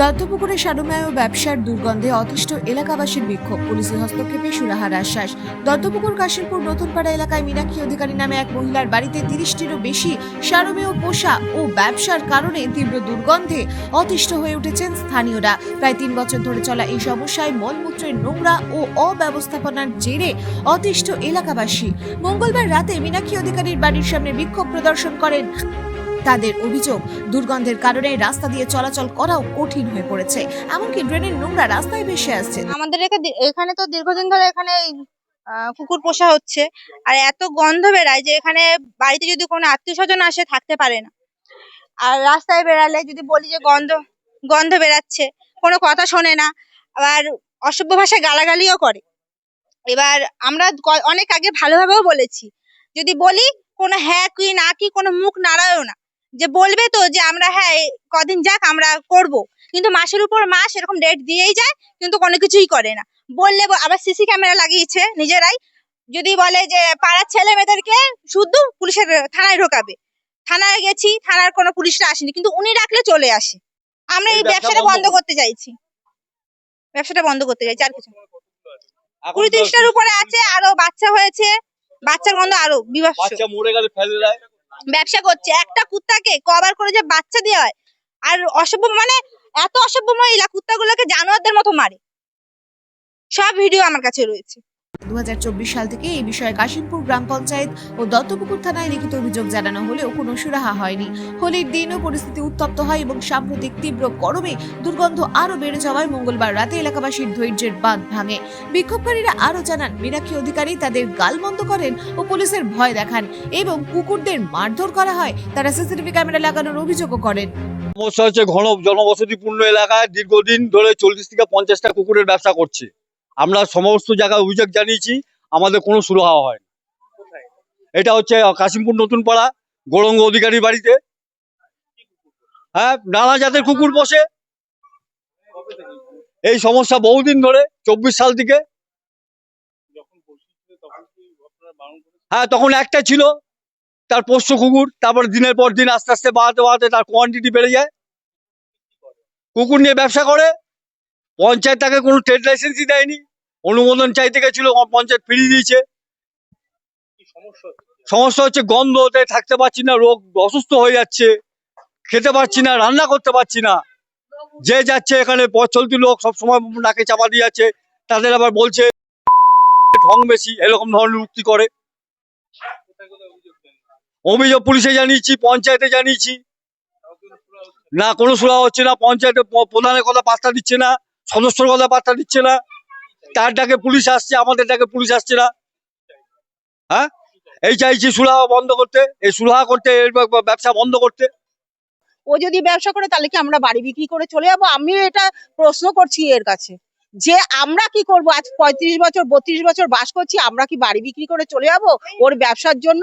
দত্তপুকুরে সারমেয় ব্যবসার দুর্গন্ধে অতিষ্ঠ এলাকাবাসীর বিক্ষোভ। পুলিশের হস্তক্ষেপে সুরাহার আশ্বাস। দত্তপুকুর কাশিমপুর নতুনপাড়া এলাকায় মীনাক্ষী অধিকারী নামে এক মহিলার বাড়িতে তিরিশটিরও বেশি সারমেয় পোষা ও ব্যবসার কারণে তীব্র দুর্গন্ধে অতিষ্ঠ হয়ে উঠেছেন স্থানীয়রা। প্রায় তিন বছর ধরে চলা এই সমস্যায় মলমূত্রের নোংরা ও অব্যবস্থাপনার জেরে অতিষ্ঠ এলাকাবাসী। মঙ্গলবার রাতে মীনাক্ষী অধিকারীর বাড়ির সামনে বিক্ষোভ প্রদর্শন করেন। তাদের অভিযোগ। দুর্গন্ধের কারণে রাস্তা দিয়ে চলাচল করাও কঠিন হয়ে পড়েছে। এমনকি ড্রেনের নোংরা রাস্তায় ভেসে আসছে। আমাদের এখানে তো দীর্ঘদিন ধরে এখানে কুকুর পোষা হচ্ছে। আর এত গন্ধ বেরায় যে এখানে বাড়িতে যদি কোনো আত্মীয় স্বজন আসে, থাকতে পারে না। আর রাস্তায় বেরালে যদি বলি যে গন্ধ গন্ধ বেরাচ্ছে কোনো কথা শোনে না, আবার অসভ্য ভাষায় গালাগালিও করে। এবার আমরা অনেক আগে ভালোভাবেও বলেছি। যদি বলি কোনো হ্যাঁ কি না কি কোনো মুখ নাড়ায়ও না। যে বলবে তো যে আমরা হ্যাঁ কদিন যাক আমরা করব। কিন্তু মাসের উপর মাস এরকম ডেট দিয়েই যায় কিন্তু কোনো কিছুই করে না। বললে আবার সিসি ক্যামেরা লাগিয়েছে নিজেরাই। যদি বলে যে পাড়ার ছেলে মেয়েদেরকে শুধু পুলিশের থানায় ঢোকাবে। থানায় গেছি থানার কোনো পুলিশরা আসেনি কিন্তু উনি রাখলে চলে আসে। আমরা এই ব্যবসাটা বন্ধ বন্ধ করতে চাইছি। ব্যবসাটা বন্ধ করতে চাইছি আর কিছু কুড়ি তিরিশটার উপরে আছে আরও বাচ্চা হয়েছে বাচ্চার গন্ধ আরও বিভৎস। বাচ্চা মরে গেলে ফেলে দেয়। ব্যবসা করছে। একটা কুত্তাকে কবার করে যে বাচ্চা দেওয়া হয়। আর অসভ্য মানে এত অসভ্য মহিলা কুত্তাগুলোকে জানোয়ারদের মতো মারে। সব ভিডিও আমার কাছে রয়েছে। দু হাজার চব্বিশ সাল থেকে এই বিষয়ে কাশিমপুর গ্রাম পঞ্চায়েত ও দত্তপুকুর থানায় লিখিত অভিযোগ জানানো হলেও কোনো সুরাহা হয়নি। হোলির দিনও পরিস্থিতি উত্তপ্ত হয় এবং সাম্প্রতিক তীব্র গরমে দুর্গন্ধ আরও বেড়ে যাওয়ায় মঙ্গলবার রাতে এলাকাবাসীর ধৈর্যের বাঁধ ভাঙে। বিক্ষোভকারীরা আরও জানান, মীনাক্ষী অধিকারী তাদের গালমন্দ করেন ও পুলিশের ভয় দেখান এবং কুকুরদের মারধর করা হয়। তারা সিসিটিভি ক্যামেরা লাগানোর অভিযোগও করেন। সমস্যা হচ্ছে ঘন জনবসতিপূর্ণ এলাকায় দীর্ঘদিন ধরে চল্লিশ থেকে পঞ্চাশটা কুকুরের ব্যবসা করছে। আমরা সমস্ত জায়গায় অভিযোগ জানিয়েছি, আমাদের কোনো সুরাহা হয় এটা হচ্ছে কাশিমপুর নতুন পাড়া, গৌরঙ্গ অধিকারীর বাড়িতে। হ্যাঁ নানা জাতের কুকুর বসে এই সমস্যা বহুদিন ধরে, চব্বিশ সাল থেকে। হ্যাঁ তখন একটা ছিল, তার পোষ্য কুকুর, তারপর দিনের পর দিন আস্তে আস্তে বাড়াতে বাড়াতে তার কোয়ান্টিটি বেড়ে যায়। কুকুর নিয়ে ব্যবসা করে, পঞ্চায়েত তাকে কোনো ট্রেড লাইসেন্সই দেয়নি। অনুমোদন চাইতে গেছিল পঞ্চায়েত ফিরিয়ে দিয়েছে। সমস্যা হচ্ছে গন্ধ ওতে থাকতে পারছি না, রোগ অসুস্থ হয়ে যাচ্ছে, খেতে পারছি না, রান্না করতে পারছি না। যে যাচ্ছে এখানে পথ চলতি লোক সবসময় নাকে চাপা দিয়ে যাচ্ছে, তাদের আবার বলছে, ঢং বেশি, এরকম ধরনের উক্তি করে। অভিযোগ পুলিশে জানিয়েছি, পঞ্চায়েতে জানিয়েছি। না, কোনো সুরা হচ্ছে না, পঞ্চায়েতে প্রধানের কথা পাত্তা দিচ্ছে না, সদস্যর কথা পাত্তা দিচ্ছে না। তার ডাকে পুলিশ আসছে, আমাদের ডাকে পুলিশ আসছে না। হ্যাঁ? এই চাইছি সুলাহা বন্ধ করতে, এই সুলাহা করতে ব্যবসা বন্ধ করতে। ও যদি ব্যবসা করে তাহলে কি আমরা বাড়ি বিক্রি করে চলে যাব? আমি এটা প্রশ্ন করছি এর কাছে। যে আমরা কি করব? আজ পঁয়ত্রিশ বছর, বত্রিশ বছর বাস করছি, আমরা কি বাড়ি বিক্রি করে চলে যাব ওর ব্যবসার জন্য?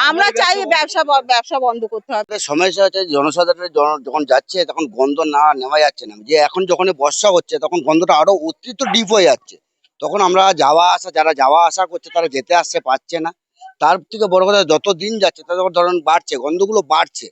আমরা চাই ব্যবসা ব্যবসা বন্ধ করতে হবে। সমস্যা হচ্ছে জনসাধারণের যখন যাচ্ছে তখন গন্ধ না নেওয়া যাচ্ছে না। যে এখন যখন বর্ষা হচ্ছে তখন গন্ধটা আরও অতিরিক্ত ডিপ হয়ে যাচ্ছে। তখন আমরা যাওয়া আসা যারা যাওয়া আসা করছে তারা যেতে আসতে পারছে না। তার থেকে বড় কথা যত দিন যাচ্ছে তত ধরুন বাড়ছে গন্ধগুলো বাড়ছে।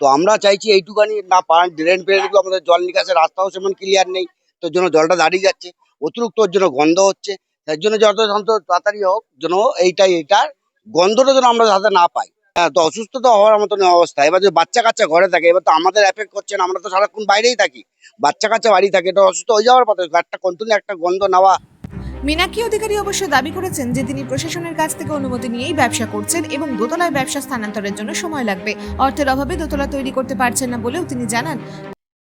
তো আমরা চাইছি এইটুকানি না পান ড্রেন ফ্রেনগুলো আমাদের জল নিকাশের রাস্তাও সেমন ক্লিয়ার নেই। তোর জন্য জলটা দাঁড়িয়ে যাচ্ছে অতিরিক্ত ওর জন্য গন্ধ হচ্ছে। তার জন্য যত যত তাড়াতাড়ি হোক যেন এইটাই এইটার গন্ধটা যেন আমরা যাতে না পাই। হ্যাঁ তো অসুস্থতা হওয়ার মতন অবস্থা। এবার যদি বাচ্চা কাচ্চা ঘরে থাকে এবার তো আমাদের এফেক্ট করছে না আমরা তো সারাক্ষণ বাইরেই থাকি। বাচ্চা কাচ্চা বাড়ি থাকে এটা অসুস্থ হয়ে যাওয়ার কথা একটা কন্টিনিউ একটা গন্ধ নেওয়া। মীনাক্ষী অধিকারী অবশ্য দাবি করেছেন যে তিনি প্রশাসনের কাছ থেকে অনুমতি নিয়েই ব্যবসা করছেন এবং দোতলায় ব্যবসা স্থানান্তরের জন্য সময় লাগবে। অর্থের অভাবে দোতলা তৈরি করতে পারছেন না বলেও তিনি জানান।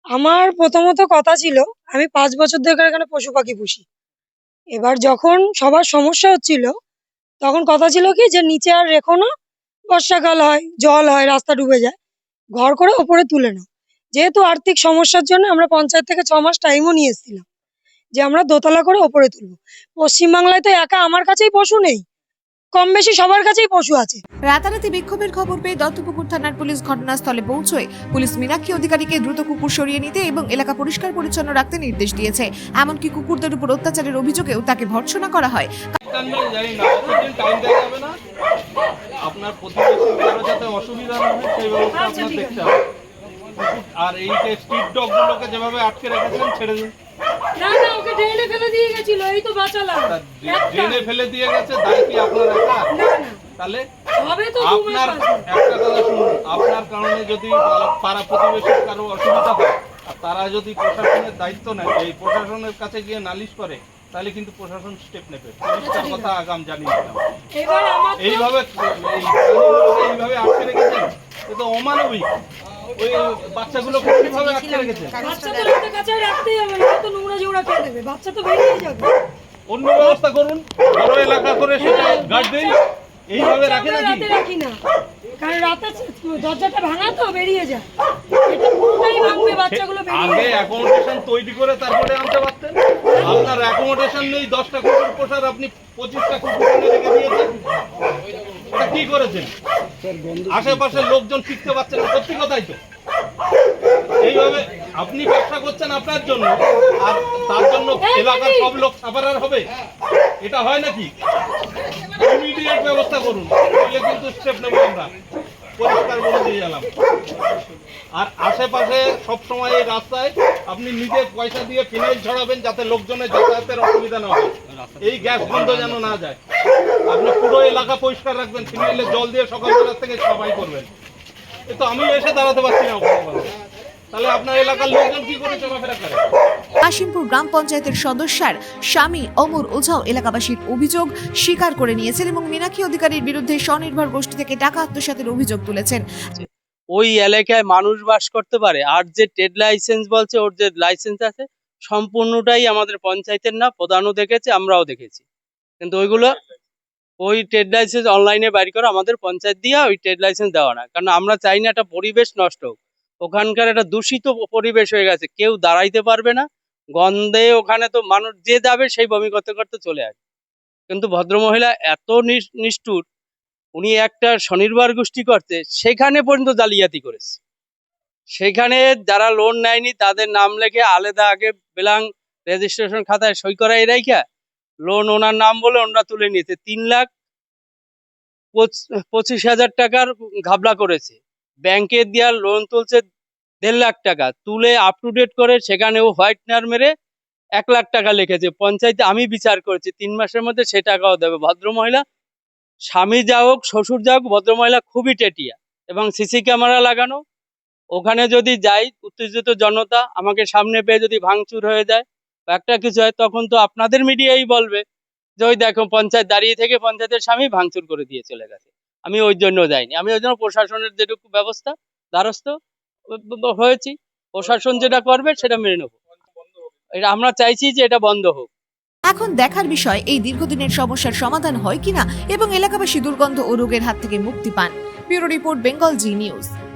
আমার প্রথমত কথা ছিল আমি পাঁচ বছর ধরে এখানে পশু পাখি পুষি। এবার যখন সবার সমস্যা হচ্ছিল তখন কথা ছিল কি যে নিচে আর রেখো না, বর্ষাকাল হয়, জল হয়, রাস্তা ডুবে যায়। ঘর করে ওপরে তুলে নাও। যেহেতু আর্থিক সমস্যার জন্য আমরা পঞ্চায়েত থেকে ছ মাস টাইমও নিয়ে এসেছিলাম যে আমরা দোতলা করে ওপরে তুলবো। পশ্চিমবাংলায় তো একা আমার কাছেই পশু নেই। কম বেশি সবার কাছেই পশু আছে। রাতারাতি বিক্ষোভের খবর পেয়ে দত্তপুকুর থানার পুলিশ ঘটনাস্থলে পৌঁছয়। পুলিশ মীনাক্ষী অধিকারীকে দ্রুত কুকুর সরিয়ে নিতে এবং এলাকা পরিষ্কার পরিচ্ছন্ন রাখতে নির্দেশ দিয়েছে। এমনকি কুকুরদের উপর অত্যাচারের অভিযোগেও তাকে ভর্ৎসনা করা হয়। আপনার প্রতিবেশী যাতে অসুবিধা না হয় সেই ব্যবস্থা আপনার দেখতে হবে। আর এই যে স্ট্রিট ডগ গুলোকে যেভাবে আটকে রেখেছেন ছেড়ে দিন। ড্রেনে ফেলে দিয়ে গেছিল এই তো বাঁচালাম। ড্রেনে ফেলে দিয়ে গেছে দায় কি আপনার একা তাহলে হবে তো আপনার একটা কথা শুনুন আপনার কারণে যদি পাড়া- প্রতিবেশীর কারও অসুবিধা হয় আর তারা যদি প্রশাসনের দায়িত্ব নেয় এই প্রশাসনের কাছে গিয়ে নালিশ করে তাহলে কিন্তু প্রশাসন স্টেপ নেবে। পরিষ্কার কথা আগাম জানিয়ে দিলাম। এইভাবে এইভাবে আটকে রেখেছেন এ তো অমানবিক। ওই বাচ্চাগুলো কীভাবে আটকে রাতে কাছে রাখতেই হবে না তো নোংরা জোড়া খেয়ে দেবে বাচ্চা তো বেরিয়ে যাবে। অন্য ব্যবস্থা করুন বড় এলাকা করে সেটা গার্ড দিন এইভাবে রাখে নাকি? রাতে রাখি না কারণ রাতে দরজাটা ভাঙা তো বেরিয়ে যায় এটা পুরোটাই ভাঙবে বাচ্চাগুলো বেরিয়ে আগে অ্যাকোমোডেশন তৈরি করে তারপরে আনতে পারতেন। আপনার অ্যাকোমোডেশন নেই দশটা কুকুর পোষার আপনি পঁচিশটা কুকুর এনে রেখে দিয়েছেন। কি করেছেন? আশেপাশের লোকজন শিখতে পারছে না, সত্যি কথাই তো। এইভাবে আপনি ব্যবসা করছেন আপনার জন্য, আর তার জন্য এলাকার সব লোক সাফারার হবে? এটা হয় নাকি? ইমিডিয়েট ব্যবস্থা করুন নইলে কিন্তু স্টেপ নেব আমরা। পরিষ্কার বলে দিয়ে গেলাম। আর আশেপাশে সবসময় এই রাস্তায় আপনি নিজে পয়সা দিয়ে ফিনাইল ছড়াবেন যাতে লোকজনের যাতায়াতের অসুবিধা না হয়। এই গ্যাস বন্ধ যেন না যায়। আপনি পুরো এলাকা পরিষ্কার রাখবেন ফিনাইলের জল দিয়ে সকালবেলা থেকে সবাই করবেন। এ তো আমি এসে দাঁড়াতে পারছি না ওখানে তাহলে আপনার এলাকার লোকজন কি করে চলাফেরা করে? কাশিমপুর গ্রাম পঞ্চায়েতের সদস্যার স্বামী অমর ওঝাও এলাকাবাসীর অভিযোগ স্বীকার করে নিয়েছেন এবং মীনাক্ষী অধিকারীর বিরুদ্ধে স্বনির্ভর গোষ্ঠী থেকে টাকা আত্মসাতের অভিযোগ তুলেছেন। ওই এলাকায় মানুষ বাস করতে পারে আর যে ট্রেড লাইসেন্স বলছে ওর যে লাইসেন্স আছে সম্পূর্ণটাই আমাদের পঞ্চায়েতের না প্রধানও দেখেছে আমরাও দেখেছি। কিন্তু ওইগুলো ওই ট্রেড লাইসেন্স অনলাইনে বাইর করে আমাদের পঞ্চায়েত দিয়ে ওই ট্রেড লাইসেন্স দেওয়া না। কারণ আমরা চাই না একটা পরিবেশ নষ্ট হোক। ওখানকার একটা দূষিত পরিবেশ হয়ে গেছে। কেউ দাঁড়াইতে পারবে না। গন্ধে ওখানে তো মানুষ যে যাবে সেই বমি করতে করতে চলে আসে কিন্তু ভদ্রমহিলা এত নিষ্ঠুর, উনি একটা স্বনির্ভর গোষ্ঠী করতে সেখানে পর্যন্ত জালিয়াতি করেছে। সেখানে যারা লোন নেয়নি, তাদের নাম লেখে আলাদা আগে বেলাং রেজিস্ট্রেশন খাতায় সই করাই রাইখা লোন ওনার নাম বলে ওনারা তুলে নিয়েছে। তিন লাখ পঁচ- পঁচিশ হাজার টাকার ঘাবলা করেছে। ব্যাংকে দেওয়ার লোন তুলছে দেড় লাখ টাকা। তুলে আপ টু ডেট করে সেখানেও হোয়াইটনার মেরে এক লাখ টাকা লিখেছে। পঞ্চায়েতে আমি বিচার করেছি, তিন মাসের মধ্যে সে টাকাও দেবে। ভদ্রমহিলা স্বামী যা হোক, শ্বশুর যা হোক ভদ্রমহিলা খুবই টেটিয়া এবং সিসি ক্যামেরা লাগানো। ওখানে যদি যাই, উত্তেজিত জনতা আমাকে সামনে পেয়ে যদি ভাঙচুর হয়ে যায় একটা কিছু হয়, তখন তো আপনাদের মিডিয়াই বলবে যে, ওই দেখো, পঞ্চায়েত দাঁড়িয়ে থেকে পঞ্চায়েতের স্বামী ভাঙচুর করে দিয়ে চলে গেছে। আমি ওই জন্য যাইনি। আমি ওই জন্য প্রশাসনের যেটুকু ব্যবস্থা, দ্বারস্থ হয়েছি। প্রশাসন যেটা করবে, সেটা মেনে নেব। এটা আমরা চাইছি যে এটা বন্ধ হোক। এখন দেখার বিষয়, এই দীর্ঘদিনের সমস্যার সমাধান হয় কিনা এবং এলাকাবাসী দুর্গন্ধ ও রোগের হাত থেকে মুক্তি পান। Bureau report, Bengal Zee news.